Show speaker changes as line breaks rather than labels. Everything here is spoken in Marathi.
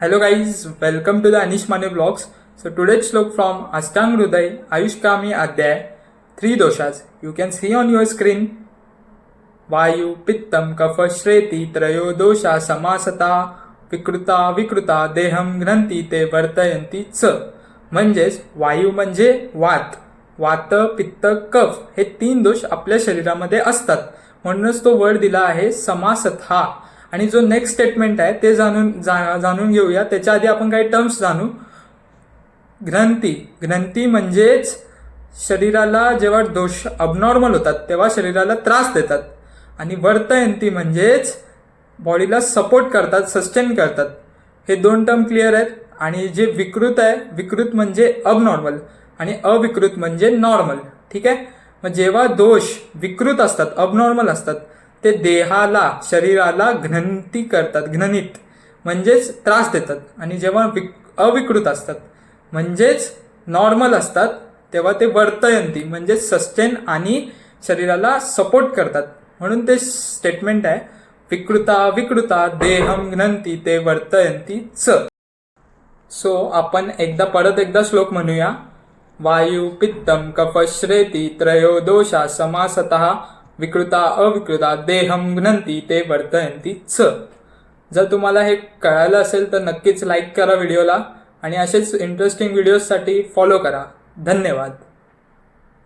Hello guys welcome to the Anish Mane blogs so today shloka from Ashtanga Hridaya Ayushkami adhyaya three doshas you can see on your screen vayu pittam kapha श्रेती त्रयो दोषा समासता विकृता विकृता देहम ग्रंथी ते वर्तयंती च म्हणजेच वायू म्हणजे वात. वात पित्त कफ हे तीन दोष आपल्या शरीरामध्ये असतात. म्हणूनच तो वर दिला आहे समासथा. आणि जो नेक्स्ट स्टेटमेंट आहे ते जाणून जा- जाणून घेऊया. त्याच्या आधी आपण काही टर्म्स जाणू. ग्रंथी. ग्रंथी म्हणजेच शरीराला जेव्हा दोष अबनॉर्मल होतात तेव्हा शरीराला त्रास देतात. आणि वर्तयंती म्हणजेच बॉडीला सपोर्ट करतात सस्टेन करतात. हे दोन टर्म क्लिअर आहेत. आणि जे विकृत आहे विकृत म्हणजे अबनॉर्मल आणि अविकृत म्हणजे नॉर्मल ठीक आहे? मग जेव्हा दोष विकृत असतात अबनॉर्मल असतात ते देहाला शरीराला घ्नंती करतात घ्ननित. म्हणजेच त्रास देतात. आणि जेव्हा विक अविकृत असतात म्हणजेच नॉर्मल असतात तेव्हा ते वर्तयंती म्हणजे सस्टेन आणि शरीराला सपोर्ट करतात. म्हणून ते स्टेटमेंट आहे विकृता विकृता देहम घ्नंती ते वर्तयंती च. सो आपण एकदा परत एकदा श्लोक म्हणूया. वायू पित्तम कफ श्रेती त्रयो दोषा समासत विकृता अविकृता देहम घनंती ते वर्तयंती च जर तुम्हाला हे कळालं असेल तर नक्कीच लाईक करा व्हिडिओला आणि असेच इंटरेस्टिंग व्हिडिओजसाठी फॉलो करा. धन्यवाद.